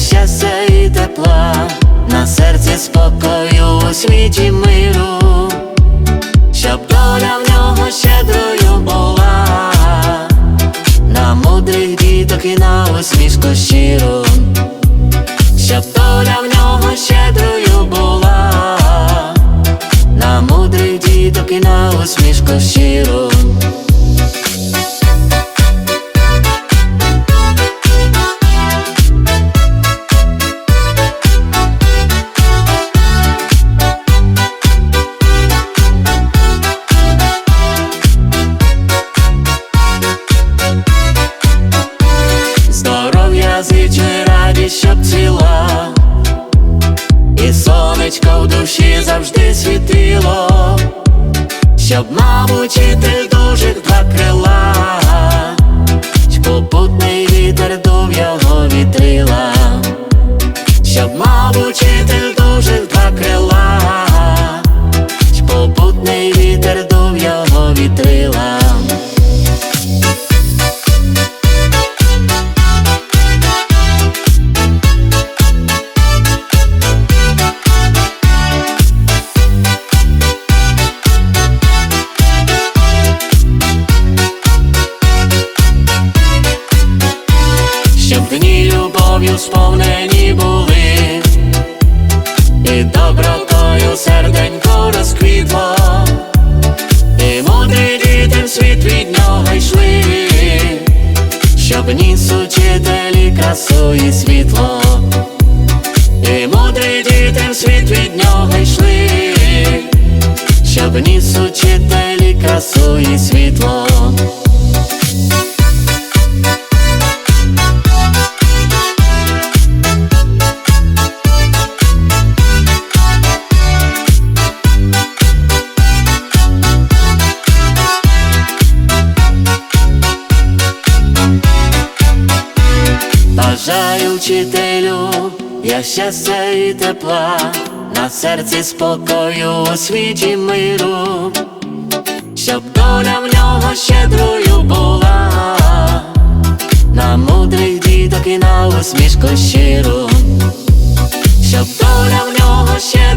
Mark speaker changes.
Speaker 1: щастя і тепла, на серці спокою у світі миру, щоб доля в нього щедрою була, на мудрих діток і на усмішку щиру, щоб доля в нього щедрою була, на мудрих діток і на усмішку щиру. І сонечко в душі завжди світило, щоб мабуть і дужих любов'ю сповнені були, і добротою серденько розквітло, і мудрі дітям світ від нього йшли, щоб ніс учителі красу і світло, і мудрі дітям світ від нього йшли, щоб ніс учителі красу і світло. Бажаю вчителю, я щастя і тепла, на серці спокою, у миру, щоб доля в нього щедрою була, на мудрих діток і на усмішку щиру, щоб доля в нього щедрою